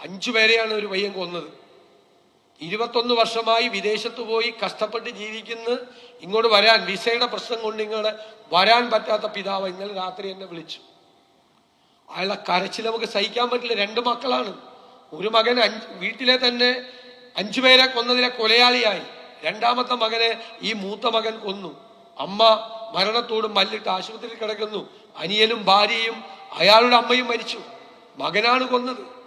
അഞ്ചു പേരെയാണ് ഒരു പയ്യൻ കൊന്നത്. ഇരുപത്തൊന്ന് വർഷമായി വിദേശത്ത് പോയി കഷ്ടപ്പെട്ട് ജീവിക്കുന്ന. ഇങ്ങോട്ട് വരാൻ വിസയുടെ പ്രശ്നം കൊണ്ട് ഇങ്ങോട്ട് വരാൻ പറ്റാത്ത പിതാവ് ഇന്നലെ രാത്രി എന്നെ വിളിച്ചു. അയാളെ കരച്ചിൽ നമുക്ക് സഹിക്കാൻ പറ്റില്ല. രണ്ട് മക്കളാണ്. ഒരു മകൻ അഞ്ച് വീട്ടിലെ തന്നെ അഞ്ചു പേരെ കൊന്നതിലെ കൊലയാളിയായി. രണ്ടാമത്തെ മകനെ ഈ മൂത്ത മകൻ കൊന്നു. അമ്മ മരണത്തോട് മല്ലിട്ട് ആശുപത്രിയിൽ കിടക്കുന്നു. അനിയനും ഭാര്യയും അയാളുടെ അമ്മയും മരിച്ചു. മകനാണ് കൊന്നത്.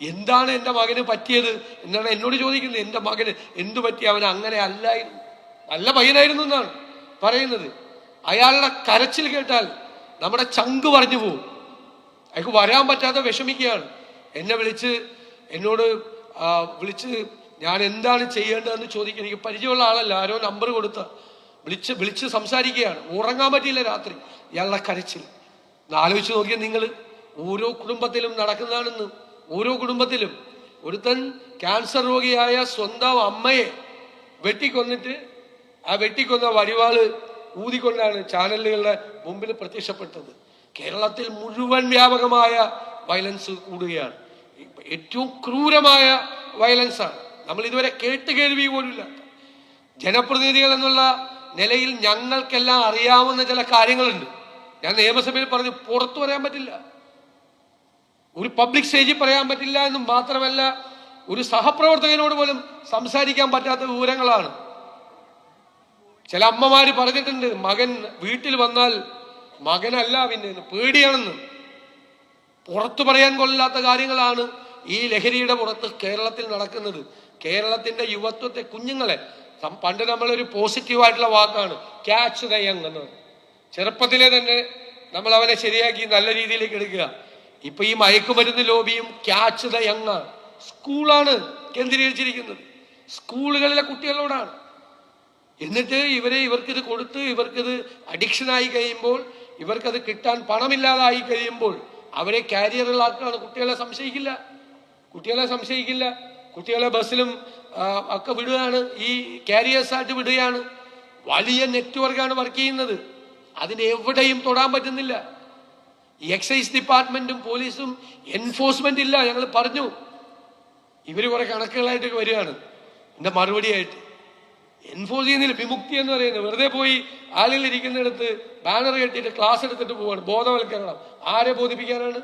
എന്താണ് എന്റെ മകന് പറ്റിയത് എന്നാണ് എന്നോട് ചോദിക്കുന്നത്. എന്റെ മകന് എന്തു പറ്റി? അവൻ അങ്ങനെ അല്ലായിരുന്നു. നല്ല പയ്യനായിരുന്നു എന്നാണ് പറയുന്നത്. അയാളുടെ കരച്ചിൽ കേട്ടാൽ നമ്മുടെ ചങ്ക് പറഞ്ഞു പോവും. അയാൾക്ക് വരാൻ പറ്റാതെ വിഷമിക്കുകയാണ്. എന്നെ വിളിച്ച് എന്നോട് വിളിച്ച് ഞാൻ എന്താണ് ചെയ്യേണ്ടതെന്ന് ചോദിക്കുന്നത് എനിക്ക് പരിചയമുള്ള ആളല്ല. ആരോ നമ്പർ കൊടുത്ത വിളിച്ച് വിളിച്ച് സംസാരിക്കുകയാണ്. ഉറങ്ങാൻ പറ്റിയില്ല രാത്രി. ഇയാളുടെ കരച്ചിൽ. ആലോചിച്ച് നോക്കിയാൽ നിങ്ങൾ ഓരോ കുടുംബത്തിലും നടക്കുന്നതാണെന്ന്. ഓരോ കുടുംബത്തിലും ഒരുത്തൻ ക്യാൻസർ രോഗിയായ സ്വന്തം അമ്മയെ വെട്ടിക്കൊന്നിട്ട് ആ വെട്ടിക്കൊന്ന വടിവാൾ ഊതിക്കൊണ്ടാണ് ചാനലുകളുടെ മുമ്പിൽ പ്രത്യക്ഷപ്പെട്ടത്. കേരളത്തിൽ മുഴുവൻ വ്യാപകമായ വയലൻസ് കൂടുകയാണ്. ഏറ്റവും ക്രൂരമായ വയലൻസാണ് നമ്മൾ ഇതുവരെ കേട്ട് കേൾവി പോലുമില്ല. ജനപ്രതിനിധികൾ എന്നുള്ള നിലയിൽ ഞങ്ങൾക്കെല്ലാം അറിയാവുന്ന ചില കാര്യങ്ങളുണ്ട്. ഞാൻ നിയമസഭയിൽ പറഞ്ഞു പുറത്തു പറയാൻ പറ്റില്ല. ഒരു പബ്ലിക് സ്റ്റേജിൽ പറയാൻ പറ്റില്ല എന്ന് മാത്രമല്ല ഒരു സഹപ്രവർത്തകനോട് പോലും സംസാരിക്കാൻ പറ്റാത്ത വിവരങ്ങളാണ്. ചില അമ്മമാര് പറഞ്ഞിട്ടുണ്ട് മകൻ വീട്ടിൽ വന്നാൽ മകനല്ല പിന്നെ പേടിയാണെന്ന്. പുറത്തു പറയാൻ കൊള്ളാത്ത കാര്യങ്ങളാണ് ഈ ലഹരിയുടെ പുറത്ത് കേരളത്തിൽ നടക്കുന്നത്. കേരളത്തിന്റെ യുവത്വത്തെ കുഞ്ഞുങ്ങളെ പണ്ട് നമ്മളൊരു പോസിറ്റീവായിട്ടുള്ള വാക്കാണ് ക്യാച്ച് ദ യങ് എന്ന് ചെറുപ്പത്തിലെ തന്നെ നമ്മൾ അവനെ ശരിയാക്കി നല്ല രീതിയിലേക്ക് എടുക്കുക. ഇപ്പൊ ഈ മയക്കുമരുന്ന് ലോബിയും ക്യാച്ച് ദ യങ് സ്കൂളാണ് കേന്ദ്രീകരിച്ചിരിക്കുന്നത്. സ്കൂളുകളിലെ കുട്ടികളോടാണ്. എന്നിട്ട് ഇവരെ ഇവർക്കിത് കൊടുത്ത് ഇവർക്കിത് അഡിക്ഷനായി കഴിയുമ്പോൾ ഇവർക്കത് കിട്ടാൻ പണമില്ലാതായി കഴിയുമ്പോൾ അവരെ കാരിയറുകളാക്കുകയാണ് കുട്ടികളെ സംശയിക്കില്ല. കുട്ടികളെ സംശയിക്കില്ല. കുട്ടികളെ ബസ്സിലും ഒക്കെ വിടുകയാണ്. ഈ കാരിയേഴ്സായിട്ട് വിടുകയാണ്. വലിയ നെറ്റ്വർക്കാണ് വർക്ക് ചെയ്യുന്നത്. അതിനെവിടെയും തൊടാൻ പറ്റുന്നില്ല. എക്സൈസ് ഡിപ്പാർട്ട്മെന്റും പോലീസും എൻഫോഴ്സ്മെന്റ് ഇല്ല. ഞങ്ങൾ പറഞ്ഞു. ഇവർ കുറെ കണക്കുകളായിട്ടൊക്കെ വരികയാണ്. എന്റെ മറുപടിയായിട്ട്. എൻഫോഴ്സ് ചെയ്യുന്നില്ല. വിമുക്തി എന്ന് പറയുന്നത്. വെറുതെ പോയി ആളുകൾ ഇരിക്കുന്നിടത്ത് ബാനർ കെട്ടിയിട്ട് ക്ലാസ് എടുത്തിട്ട് പോവാണ്. ബോധവൽക്കരണം. ആരെ ബോധിപ്പിക്കാനാണ്?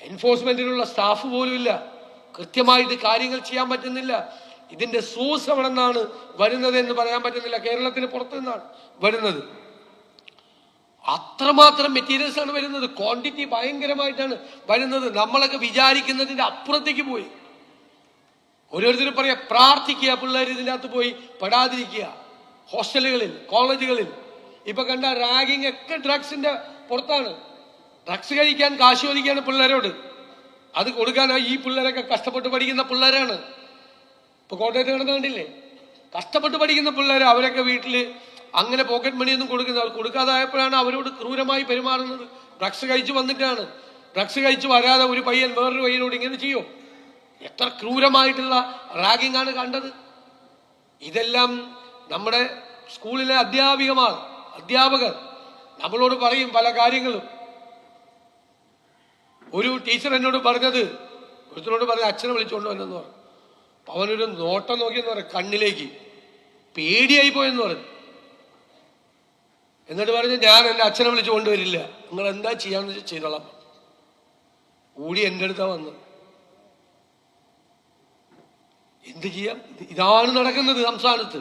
എൻഫോഴ്സ്മെന്റിനുള്ള സ്റ്റാഫ് പോലും ഇല്ല. കൃത്യമായിട്ട് കാര്യങ്ങൾ ചെയ്യാൻ പറ്റുന്നില്ല. ഇതിന്റെ സോഴ്സ് എവിടെ നിന്നാണ് വരുന്നത് എന്ന് പറയാൻ പറ്റുന്നില്ല. കേരളത്തിന് പുറത്തു നിന്നാണ് വരുന്നത്. അത്രമാത്രം മെറ്റീരിയൽസ് ആണ് വരുന്നത്. ക്വാണ്ടിറ്റി ഭയങ്കരമായിട്ടാണ് വരുന്നത്. നമ്മളൊക്കെ വിചാരിക്കുന്നതിന്റെ അപ്പുറത്തേക്ക് പോയി. ഓരോരുത്തരും പറയാ പ്രാർത്ഥിക്കുക പിള്ളേർ ഇതിന്റെ അകത്ത് പോയി പെടാതിരിക്കുക. ഹോസ്റ്റലുകളിൽ കോളേജുകളിൽ. ഇപ്പൊ കണ്ട റാഗിങ് ഒക്കെ ഡ്രഗ്സിന്റെ പുറത്താണ്. ഡ്രഗ്സ് കഴിക്കാൻ കാശ് ചോദിക്കുകയാണ് പിള്ളേരോട്. അത് കൊടുക്കാനായി ഈ പിള്ളേരൊക്കെ കഷ്ടപ്പെട്ട് പഠിക്കുന്ന പിള്ളേരാണ്. ഇപ്പൊ കോട്ടയത്ത് കിടന്ന് കണ്ടില്ലേ? കഷ്ടപ്പെട്ട് പഠിക്കുന്ന പിള്ളേർ അവരൊക്കെ വീട്ടിൽ അങ്ങനെ പോക്കറ്റ് മണിയൊന്നും കൊടുക്കുന്ന കൊടുക്കാതായപ്പോഴാണ് അവരോട് ക്രൂരമായി പെരുമാറുന്നത്. ഡ്രഗ്സ് കഴിച്ചു വന്നിട്ടാണ്. ഡ്രഗ്സ് കഴിച്ചു വരാതെ ഒരു പയ്യൻ വേറൊരു പയ്യനോട് ഇങ്ങനെ ചെയ്യോ? എത്ര ക്രൂരമായിട്ടുള്ള റാഗിംഗ് ആണ് കണ്ടത്. ഇതെല്ലാം നമ്മുടെ സ്കൂളിലെ അധ്യാപികമാർ അധ്യാപകർ നമ്മളോട് പറയും പല കാര്യങ്ങളും. ഒരു ടീച്ചർ എന്നോട് പറഞ്ഞത് ഒരുത്തനോട് പറഞ്ഞ അച്ഛനെ വിളിച്ചുകൊണ്ട് വന്നെന്ന് പറഞ്ഞു. അവനൊരു നോട്ടം നോക്കിയെന്ന് പറയാം കണ്ണിലേക്ക്. പേടിയായി പോയെന്ന് പറഞ്ഞു. എന്നിട്ട് പറഞ്ഞു ഞാൻ എന്റെ അച്ഛനെ വിളിച്ചു കൊണ്ടുവരില്ല. നിങ്ങൾ എന്താ ചെയ്യാന്ന് വെച്ചാൽ ചെയ്തോളാം. കൂടി എന്റെ അടുത്താ വന്നത് എന്ത് ചെയ്യാം? ഇതാണ് നടക്കുന്നത് സംസ്ഥാനത്ത്.